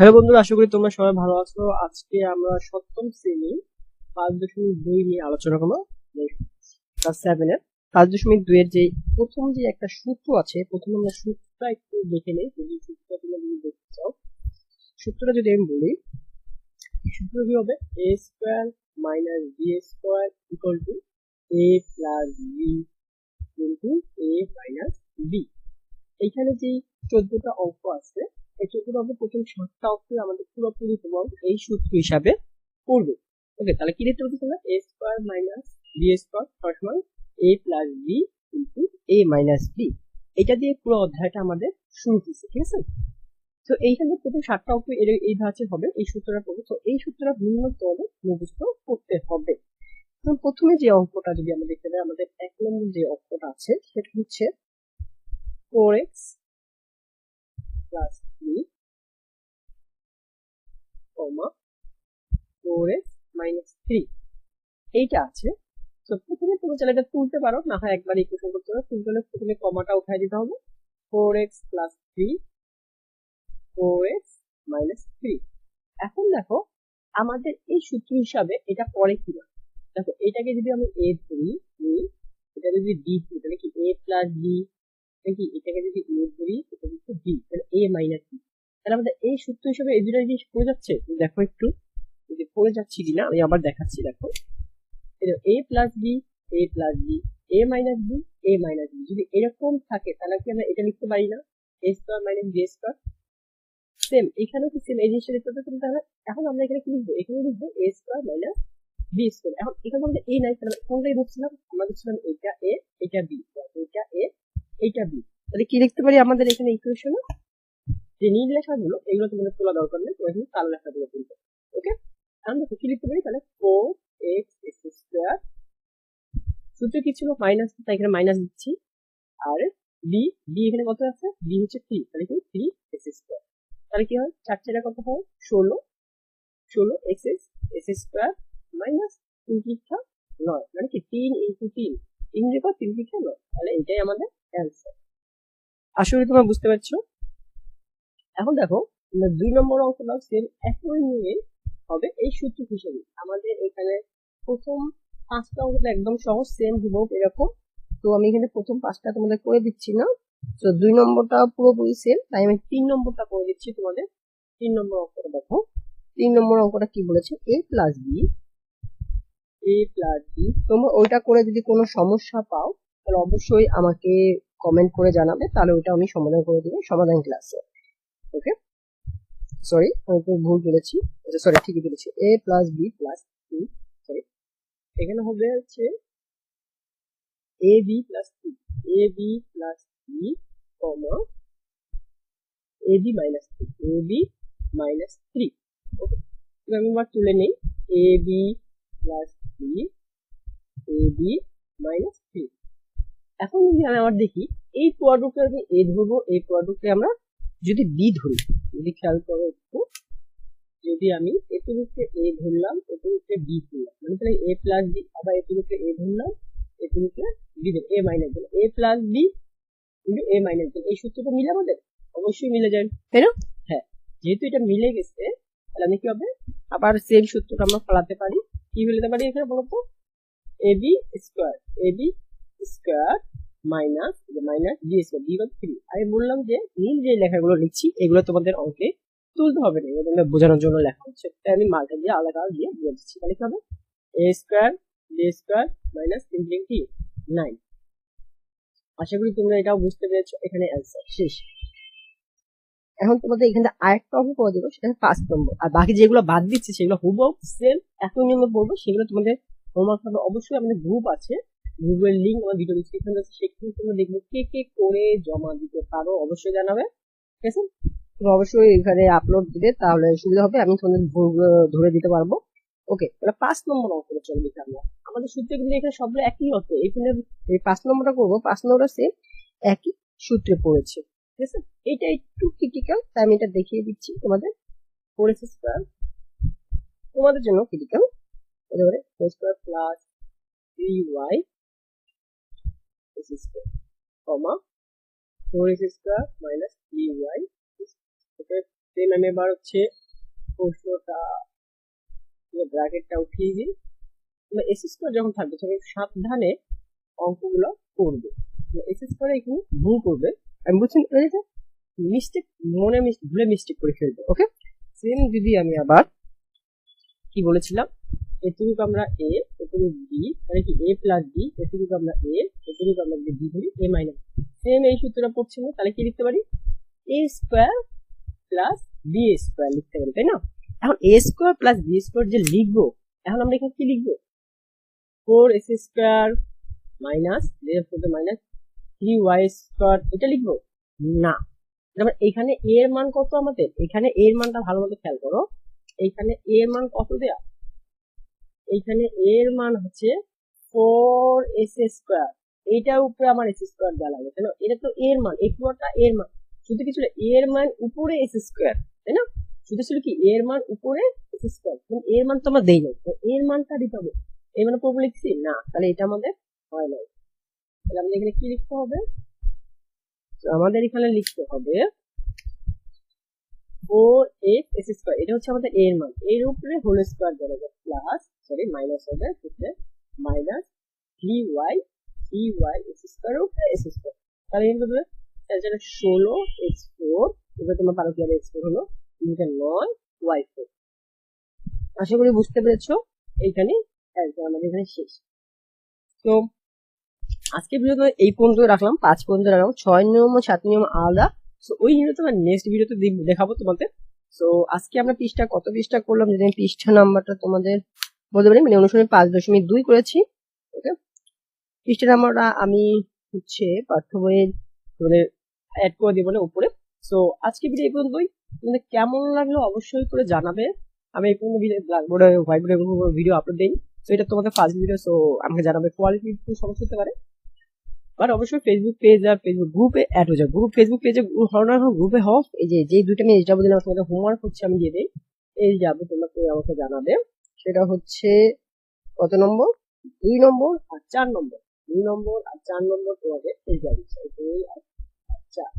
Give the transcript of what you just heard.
Hello বন্ধুরা, আশা করি তোমরা সবাই ভালো আছো। আজকে আমরা সপ্তম শ্রেণি পাঁচ দশমিক দুই নিয়ে আলোচনা করব। ক্লাস সেভেনের পাঁচ দশমিক দুই এর যে প্রথম যে একটা সূত্র আছে, প্রথমে আমরা সূত্রটা একটু দেখে নেই, যদি সূত্রটা তোমরা যদি দেখতে চাও। সূত্রটা যদি আমি বলি সূত্র কি হবে? A square minus B square equal to A plus B into A minus B এইখানে যে চোদ্দটা অঙ্ক আছে। এই চোদ্দটা অঙ্ক প্রথম সাতটা অঙ্ক আমাদের পুরোপুরি এবং এই সূত্র হিসাবে পড়বে। ওকে তাহলে কি লিখতে পারছি আমরা A square minus B square সমান A plus B into A minus B এটা দিয়ে পুরো অধ্যায়টা আমাদের শুরু হয়েছে, ঠিক আছে? তো এইখানে প্রথম সাতটা অঙ্ক এর এই ধাঁচে হবে, এই সূত্রটা পড়বে। তো এই সূত্রটা ন্যূনতম মুখস্থ করতে হবে। তো প্রথমে যে অঙ্কটা যদি আমরা দেখতে পাই, আমাদের এক নম্বর যে অঙ্কটা আছে, সেটা হচ্ছে four X plus three comma four minus three এইটা আছে। তো প্রথমে তুমি চাইলে এটা তুলতে পারো, না হয় একবার ইকুয়েশন করতে পারো। তুলতে হলে প্রথমে কমাটা উঠাই দিতে হবে। Four X plus three four X minus three এখন দেখো, আমাদের এই সূত্র হিসাবে এটা পরে কি না? দেখো, এটাকে যদি আমি এ ধরি এটা যদি ডি তাহলে কি? এ প্লাস বি কি এটাকে যদি এ ধরি এটা হচ্ছে বি তাহলে এ মাইনাস বি তাহলে আমাদের এই সূত্র হিসাবে এই দুটো জিনিস পড়ে যাচ্ছে? দেখো একটু। যে পড়ে যাচ্ছে কিনা, আমি আবার দেখাচ্ছি, দেখো। A plus B A plus B A minus B A minus B যদি এরকম থাকে, তাহলে কি আমরা এটা লিখতে পারি না? A square minus B square same এখানেও কি সেম এই জিনিসটা লিখতে পারতাম তাহলে এখন আমরা এখানে কি লিখব? এখানে লিখব A square minus B square এখন এখানে আমাদের এ নাই, তাহলে কোনটাই ধরছিলাম আমরা ধরছিলাম এটা এ এটা বি এটা এ এইটা বি। তাহলে কি লিখতে পারি আমাদের এখানে ইকুয়েশন যে নীল লেখাগুলো এগুলো তোমাদের তোলা দরকার নেই, তোমার কালো লেখাগুলো তুলতে ওকে দেখো, কি লিখতে পারি? তাহলে ফোর এক্স এক্স স্কোয়ার সূত্র কি ছিল? মাইনাস তাই এখানে মাইনাস দিচ্ছি। আর বি বি এখানে কত আছে? বি হচ্ছে থ্রি তাহলে কি থ্রি এক্স স্কোয়ার তাহলে কি হয়? চার চারে কত হয়? ষোলো। ষোলো X X X square minus তিন নয় মানে কি? তিন ইন্টু তিন। তিন যে পর তিন নয় তাহলে এটাই আমাদের অ্যান্সার আশা করি তোমরা বুঝতে পারছ। এখন দেখো দুই নম্বর অঙ্কটাও সেম একই নিয়ে হবে এই সূত্র হিসেবে। আমাদের এখানে প্রথম পাঁচটা অঙ্কটা একদম সহজ সেম হুবহু এরকম। তো আমি এখানে প্রথম পাঁচটা তোমাদের করে দিচ্ছি না। তো দুই নম্বরটা পুরোপুরি সেম তাই আমি তিন নম্বরটা করে দিচ্ছি তোমাদের। তিন নম্বর অঙ্কটা দেখো। তিন নম্বর অঙ্কটা কি বলেছে? A plus B A plus B তোমরা ওইটা করে যদি কোনো সমস্যা পাও, তাহলে অবশ্যই আমাকে কমেন্ট করে জানাবে, তাহলে ওইটা আমি সমাধান করে দেবো সমাধান ক্লাসে ওকে সরি আমি ভুল বলেছি। সরি ঠিকই বলেছি। A plus B plus two sorry এখানে হবে হচ্ছে A B plus two A B plus B comma A B minus three A B minus three okay আমি এবার তুলে নেই। A B plus three A B minus three এখন যদি আমি আবার দেখি এই কোয়াড্রুপে আমি এ ধরবো এই কোয়াড্রুপে আমরা যদি বি ধরি যদি খেয়াল করো একটু যদি আমি এটুকুকে এ ধরলাম এটুকুকে বি ধরলাম মানে তাহলে এ প্লাস বি আবার এটুকুকে এ ধরলাম এটুকুকে বি ধরলাম এ মাইনাস দিলাম এ প্লাস বি কিন্তু এ মাইনাস দিলাম এই সূত্রটা মিলে আমাদের? অবশ্যই মিলে যায়। তাই না? হ্যাঁ যেহেতু এটা মিলে গেছে তাহলে আমি কি হবে? আবার সেম সূত্রটা আমরা ফলাতে পারি। কি ফেলতে পারি এখানে বলতো A B square A B square minus minus B square B three আমি বললাম যে নীল যে লেখাগুলো লিখছি, এগুলো তোমাদের অঙ্কে তুলতে হবে না, এগুলো বোঝানোর জন্য লেখা। হচ্ছে তাই আমি মার্কার দিয়ে আলাদা আলাদা দিয়ে বুঝে দিচ্ছি। তাহলে কি হবে? A square B square minus তিন তিন কি নাইন আশা করি তোমরা এটাও বুঝতে পেরেছ। এখানে অ্যান্সার শেষ। এখন তোমাদের এখানে আরেকটা অঙ্ক করে দেবো, সেটা পাঁচ নম্বর আর বাকি যেগুলো বাদ দিচ্ছে, সেগুলো হুবহু সেম একই নিয়মে পড়ব সেগুলো তোমাদের হোমওয়ার্ক হবে। অবশ্যই আমাদের গ্রুপ আছে। গ্রুপের লিঙ্ক আমার ভিডিও ডিসক্রিপশন আছে সেখানে তোমরা দেখবে কে কে করে জমা দিতে পারো, অবশ্যই জানাবে। ঠিক আছে? তুমি অবশ্যই এখানে আপলোড দিবে তাহলে সুবিধা হবে, আমি তোমাদের ধরে দিতে পারব। ওকে তাহলে পাঁচ নম্বর অঙ্কটা চলে দিতে আমরা আমাদের সূত্রে কিন্তু এখানে সবগুলো একই অর্থ, এখানে এই পাঁচ নম্বরটা করব পাঁচ নম্বরটা সেম একই সূত্রে পড়েছে। এটা একটু ক্রিটিক্যাল তাই আমি এটা দেখিয়ে দিচ্ছি তোমাদের। পড়েছে স্কোয়ার তোমাদের জন্য ক্রিটিক্যাল এবারে square plus three Y square comma four X square minus three Y same আমি এবার হচ্ছে প্রশ্নটা ব্র্যাকেটটা উঠিয়ে দিই। এস স্কোয়ার যখন থাকবে, তখন সাবধানে অঙ্কগুলো করবে। এস স্কোয়ারে এখানে ভুল করবে। আমি বলছি মিস্টেক মনে ভুলে মিস্টেক করে ফেলবে ওকে সেম যদি আমি আবার কি বলেছিলাম? এটুকু আমরা এ এটুকু বি মানে কি এ প্লাস বি এটুকু আমরা এ এটুকু আমরা যদি বি ধরি এ মাইনাস সেম এই সূত্রটা পড়ছি না তাহলে কি লিখতে পারি? A square plus B square লিখতে পারি, তাই না? এখন A square plus B square যে লিখব, এখন আমরা এখানে কি লিখব? Four S square minus minus three Y square এটা লিখব না যেমন এখানে এ এর মান কত আমাদের এখানে এ এর মানটা ভালো মতো খেয়াল করো এইখানে এ এর মান কত দেয়া এইখানে এ এর মান হচ্ছে ফোর এস স্কোয়ার এইটার উপরে আমার এস স্কোয়ার দেওয়া লাগবে তাই না এটা তো এর মান এই পুরোটা এর মান শুধু কি ছিল এর মান উপরে এস স্কোয়ার তাই না শুধু ছিল কি এর মান উপরে এস স্কোয়ার এর মান তো আমরা দেই না এর মানটা দিতে হবে এর মানে উপরে লিখছি না তাহলে এটা আমাদের হয় নাই তাহলে এখানে কি লিখতে হবে? আমাদের এখানে লিখতে হবে ফোর এক্স এস স্কোয়ার এটা হচ্ছে আমাদের এর মান। এর উপরে হোল স্কোয়ার দেওয়া যাবে। প্লাস সরি মাইনাস হচ্ছে minus three Y three Y S square উপরে এস তাহলে কিন্তু ষোলো এক্স ফোর এবার তোমার বারো কি এক্স ফোর হলো এটা নয় ওয়াই ফোর আশা করি বুঝতে পেরেছ, এইখানে আমাদের এখানে শেষ। তো আজকে ভিডিওতে এই পর্যন্ত রাখলাম। পাঁচ পর্যন্ত রাখলাম ছয় নিয়ম ও সাত নিয়ম আলাদা। তো ওই নিয়মটা আমরা নেক্সট ভিডিওতে দেখাবো তোমাদের। সো আজকে আমরা পৃষ্ঠা কত পৃষ্ঠা করলাম যদি পৃষ্ঠা নাম্বারটা তোমাদের বলতে পারি মানে অনুশীলনী পাঁচ দশমিক দুই করেছি। ওকে পৃষ্ঠা নাম্বারটা আমি হচ্ছে পাঠ্য বইয়ের তোমাদের অ্যাড করে দিব না উপরে। সো আজকে ভিডিও এই পর্যন্তই। তোমাদের কেমন লাগল অবশ্যই করে জানাবে। আমি এই পর্যন্ত ভিডিও ব্ল্যাকবোর্ডে হোয়াইট বোর্ডে ভিডিও আপলোড দিই তো এটা তোমাদের ফার্স্ট ভিডিও সো আমাকে জানাবে। কোয়ালিটি একটু সমস্যা হতে পারে। বাট অবশ্যই ফেসবুক পেজ আর ফেসবুক গ্রুপে অ্যাড হয়ে যাও গ্রুপ ফেসবুক পেজে হওয়ার গ্রুপে হোক এই যে যেই দুইটা আমি যাব দিলাম তোমাদের হোমওয়ার্ক হচ্ছে, আমি দিয়ে দিই। এই যাব তোমাকে আমাকে জানাবে। সেটা হচ্ছে কত নম্বর? দুই নম্বর আর চার নম্বর। দুই নম্বর আর চার নম্বর তোমাদের এই যাবে দুই আর চার।